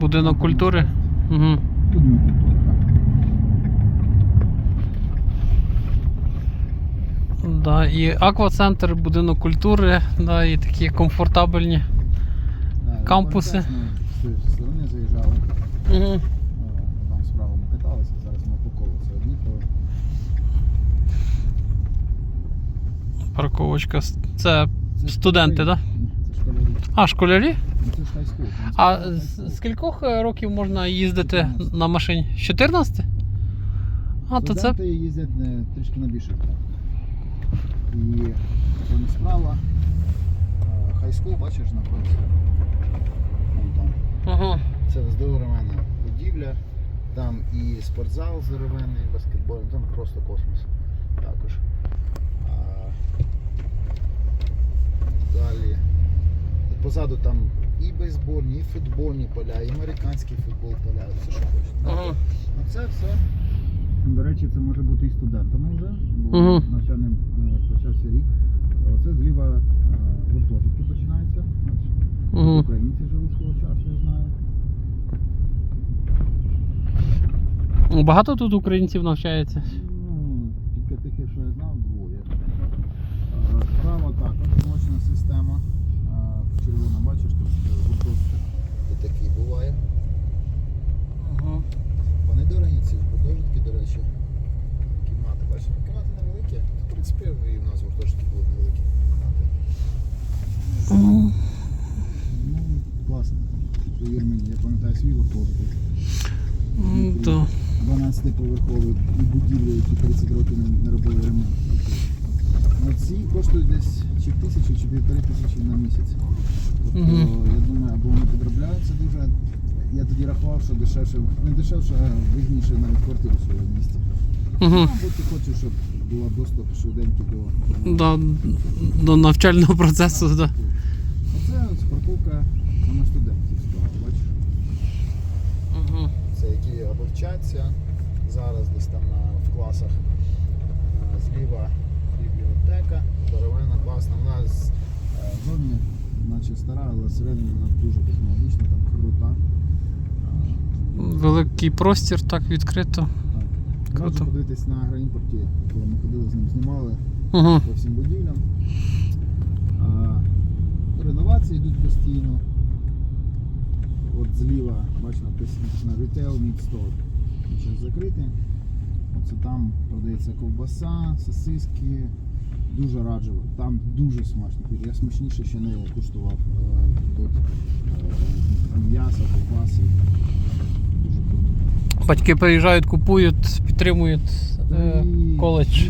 будинок культури. Угу. Так. Да, і аквацентр, будинок культури, да, і такі комфортабельні. Да, Кампуси. ми З сторони заїжджали, Угу. там справа ми каталися, зараз ми це об'їхали. Парковочка. Це Це Студенти, школярі. да? Це школярі. а, школярі? А з, з кількох е, років можна їздити 14. на машині? З 14? А, то це. Їздять не, трішки на траках. І вон справа. е, Хайскул, бачиш, знаходиться. Вон там. Ага. Це здоровенна будівля. Там і спортзал здоровенний, і баскетбольний, там просто космос також. А, далі. Позаду там і бейсбольні, і футбольні поля, і американський футбол поля, все що хочеш. Ага. Ну це все. До речі, це може бути і студентами вже, бо Мгм. навчальним е, почався рік. Оце зліва е, гуртожитки починаються. Угу. Українці жили свого часу, я знаю. Багато тут українців навчається. Ну, тільки тих, що я знав, двоє. Е, Справа також мощна система. Е, Червона, бачиш, тут е, гуртожиток. І такий буває. Угу. Вони дорогі, ці гуртожитки, до речі. Кімнати, бачиш, ну, кімнати невеликі. В принципі, і в нас гуртожитки були невеликі кімнати. Ну, класно. Повір мені, пам'ятаю свій гуртожиток. То. 12-поверхові і будівлі, які 30 років не, робили ремонт. А ці коштують десь чи тисячу, чи півтори тисячі на місяць. Тобто, Мгм. я думаю, або вони підробляються дуже. Я тоді рахував, що дешевше, не дешевше, а вигідніше навіть квартиру в місті. Угу. Або ти хочеш, щоб була доступ швиденький до, До, до навчального процесу. Да. Оце от парковка саме студентів справа, бачиш? Угу. Це які або вчаться зараз десь там на, в класах. Е, Зліва бібліотека, здоровенна, класна. Вона з е, зовні, наче стара, але всередині вона дуже технологічна, там крута. Е, Великий простір, так відкрито. Так. Круто. подивитись на агроімпорті, коли ми ходили з ним, знімали Угу. по всім будівлям. Реновації йдуть постійно. От зліва, бач, написано Retail Meat Зараз закритий. Оце там продається ковбаса, сосиски. Дуже раджу. Там дуже смачно. Я смачніше ще не куштував е, тут е, м'ясо, ковбаси. Батьки приїжджають, купують, підтримують е, і коледж.